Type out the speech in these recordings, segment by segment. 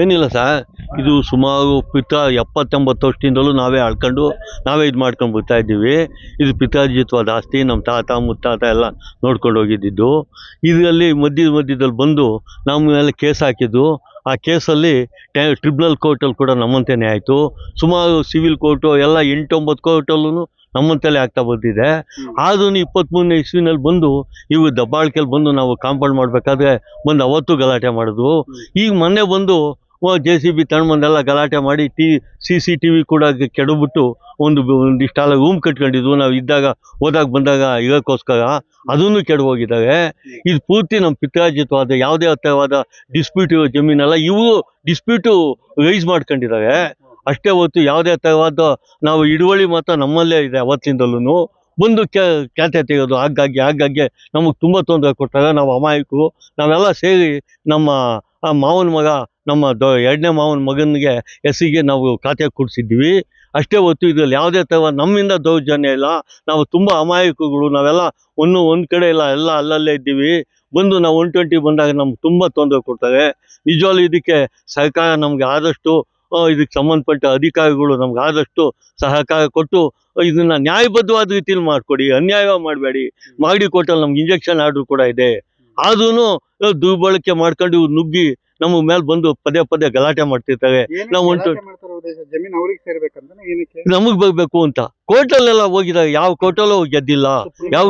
ಏನಿಲ್ಲ ಸರ್ ಇದು ಸುಮಾರು ಪಿತ ಎಪ್ಪತ್ತೊಂಬತ್ತು ವರ್ಷದಿಂದಲೂ ನಾವೇ ಆಳ್ಕೊಂಡು ನಾವೇ ಇದು ಮಾಡ್ಕೊಂಡು ಬರ್ತಾ ಇದ್ದೀವಿ. ಇದು ಪಿತಾರ್ಜಿತ್ವಾದ ಆಸ್ತಿ ನಮ್ಮ ತಾತ, ಮುತ್ತಾತ ಎಲ್ಲ ನೋಡ್ಕೊಂಡು ಹೋಗಿದ್ದಿದ್ದು. ಇದರಲ್ಲಿ ಮಧ್ಯದ ಮಧ್ಯದಲ್ಲಿ ಬಂದು ನಮ್ಮ ಮೇಲೆ ಕೇಸ್ ಹಾಕಿದ್ದು. ಆ ಕೇಸಲ್ಲಿ ಟ್ರಿಬ್ಯುನಲ್ ಕೋರ್ಟಲ್ಲಿ ಕೂಡ ನಮ್ಮಂತೆಯೇ ಆಯಿತು. ಸುಮಾರು ಸಿವಿಲ್ ಕೋರ್ಟು ಎಲ್ಲ ಎಂಟೊಂಬತ್ತು ಕೋರ್ಟಲ್ಲೂ ನಮ್ಮಂತಲೇ ಆಗ್ತಾ ಬಂದಿದೆ. ಆದ್ರೂ ಇಪ್ಪತ್ತ್ಮೂರನೇ ಇಸ್ವಿನಲ್ಲಿ ಬಂದು ಇವು ದಬ್ಬಾಳ್ಕೆಯಲ್ಲಿ ಬಂದು ನಾವು ಕಾಂಪೌಂಡ್ ಮಾಡಬೇಕಾದ್ರೆ ಬಂದು ಅವತ್ತು ಗಲಾಟೆ ಮಾಡಿದ್ವು. ಈಗ ಮೊನ್ನೆ ಬಂದು ಜೆ ಸಿ ಬಿ ತಗೊಂಡ್ಬಂದೆಲ್ಲ ಗಲಾಟೆ ಮಾಡಿ T, C C T V ಕೂಡ ಕೆಡಬಿಟ್ಟು ಒಂದು ಒಂದಿಷ್ಟು ಒಂದಿಷ್ಟೆಲ್ಲ ರೂಮ್ ಕಟ್ಕೊಂಡಿದ್ವು. ನಾವು ಇದ್ದಾಗ ಹೋದಾಗ ಬಂದಾಗ ಇರೋಕ್ಕೋಸ್ಕರ ಅದನ್ನು ಕೆಡ ಹೋಗಿದ್ದಾವೆ ಇದು ಪೂರ್ತಿ ನಮ್ಮ ಪಿತ್ರಾರ್ಜಿತವಾದ, ಯಾವುದೇ ಹತ್ತಿರವಾದ ಡಿಸ್ಪ್ಯೂಟ್ ಜಮೀನಲ್ಲ, ಇವು ಡಿಸ್ಪ್ಯೂಟು ರೈಸ್ ಮಾಡ್ಕೊಂಡಿದ್ದಾವೆ. ಅಷ್ಟೇ ಹೊತ್ತು ಯಾವುದೇ ಥರವಾದ ನಾವು ಹಿಡುವಳಿ ಮಾತ್ರ ನಮ್ಮಲ್ಲೇ ಇದೆ ಅವತ್ತಿಂದಲೂ ಬಂದು ಕ್ಯಾ ಕ್ಯಾತೆ ತೆಗೆಯೋದು ಆಗಾಗ್ಗೆ ಆಗಾಗ್ಗೆ ನಮಗೆ ತುಂಬ ತೊಂದರೆ ಕೊಟ್ಟಾಗ ನಾವು ಅಮಾಯಕರು. ನಾವೆಲ್ಲ ಸೇರಿ ನಮ್ಮ ಆ ಮಾವನ ಮಗ, ನಮ್ಮ ದೊ, ಎರಡನೇ ಮಾವನ ಮಗನಿಗೆ ಎಸ್ಸಿಗೆ ನಾವು ಖಾತೆ ಕೊಡಿಸಿದ್ವಿ. ಅಷ್ಟೇ ಹೊತ್ತು ಇದರಲ್ಲಿ ಯಾವುದೇ ಥರ ನಮ್ಮಿಂದ ದೌರ್ಜನ್ಯ ಇಲ್ಲ. ನಾವು ತುಂಬ ಅಮಾಯಕಗಳು. ನಾವೆಲ್ಲ ಒಂದು ಒಂದು ಕಡೆ ಇಲ್ಲ ಎಲ್ಲ ಅಲ್ಲಲ್ಲೇ ಇದ್ದೀವಿ. ಬಂದು ನಾವು ಒನ್ ಟ್ವೆಂಟಿ ಬಂದಾಗ ನಮ್ಗೆ ತುಂಬ ತೊಂದರೆ ಕೊಡ್ತಾರೆ. ನಿಜವಾಗ್ಲೂ ಇದಕ್ಕೆ ಸರ್ಕಾರ ನಮಗೆ ಆದಷ್ಟು ಇದಕ್ಕೆ ಸಂಬಂಧಪಟ್ಟ ಅಧಿಕಾರಿಗಳು ನಮ್ಗೆ ಆದಷ್ಟು ಸಹಕಾರ ಕೊಟ್ಟು, ಇದನ್ನ ನ್ಯಾಯಬದ್ಧವಾದ ರೀತಿಯಲ್ಲಿ ಮಾಡಿಕೊಡಿ. ಅನ್ಯಾಯ ಮಾಡಬೇಡಿ. ಮಾಡಿ ಕೊಟ್ಟಲ್ಲಿ ನಮ್ಗೆ ಇಂಜೆಕ್ಷನ್ ಆರ್ಡ್ರ್ ಕೂಡ ಇದೆ. ಆದ್ರೂ ದುರ್ಬಳಕೆ ಮಾಡ್ಕೊಂಡು ಇವ್ರು ನುಗ್ಗಿ ನಮ್ಮ ಮೇಲೆ ಬಂದು ಪದೇ ಪದೇ ಗಲಾಟೆ ಮಾಡ್ತಿರ್ತಾರೆ. ನಾವು ಒಂಟು ನಮಗ್ ಬರಬೇಕು ಅಂತ. ಕೋರ್ಟಲ್ಲೆಲ್ಲ ಹೋಗಿದಾಗ ಯಾವ ಕೋರ್ಟಲ್ಲೂ ಗೆದ್ದಿಲ್ಲ. ಯಾವ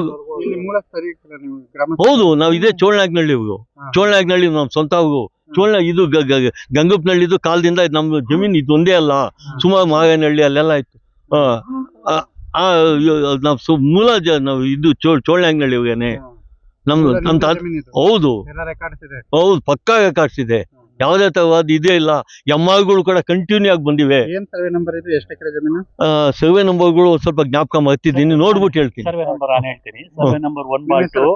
ಹೌದು ನಾವು ಇದೇ ಚೋಳನಾಗ್ನಳ್ಳಿ ಇವ್ರು. ಚೋಳನಾಗ್ನಳ್ಳಿ ನಮ್ಮ ಸ್ವಂತ ಚೋಳ ಇದು ಗ- ಇದು ಗಂಗಪ್ಪನಹಳ್ಳಿದು ಕಾಲದಿಂದ ನಮ್ ನಮ್ಮ ಜಮೀನು ಇದೊಂದೇ ಅಲ್ಲ. ಸುಮಾರು ಮಾಗನಹಳ್ಳಿ ಅಲ್ಲೆಲ್ಲ ಇತ್ತು. ಆ, ನಾವು ಮೂಲ ಜ ನಾವು ಇದು ಚೋ ಚೋಳನಾಗ್ನಳ್ಳಿ ಇವ್ರೇನೆ. ನಮ್ದು ನಮ್ ತಾತ ಹೌದು. ಎಲ್ಲ ರೆಕಾರ್ಡ್ಸ್ ಇದೆ. ಹೌದು ಪಕ್ಕಾ ಯಾವುದೇ ತರವಾದ ಇದೇ ಇಲ್ಲ. ಎಮ್ಮಾರ್ಗಳು ಕೂಡ ಕಂಟಿನ್ಯೂ ಆಗಿ ಬಂದಿವೆ. ಸರ್ವೆ ನಂಬರ್ ಇದು? ಎಷ್ಟು ಎಕರೆ ಜಮೀನು? ಸರ್ವೆ ನಂಬರ್ಗಳು ಸ್ವಲ್ಪ ಜ್ಞಾಪಕ ಮಾಡ್ತಿದ್ದೀನಿ ನೋಡ್ಬಿಟ್ಟು ಹೇಳ್ತೀನಿ. ಸರ್ವೆ ನಂಬರ್ ನಾನು ಹೇಳ್ತೀನಿ. Survey number one to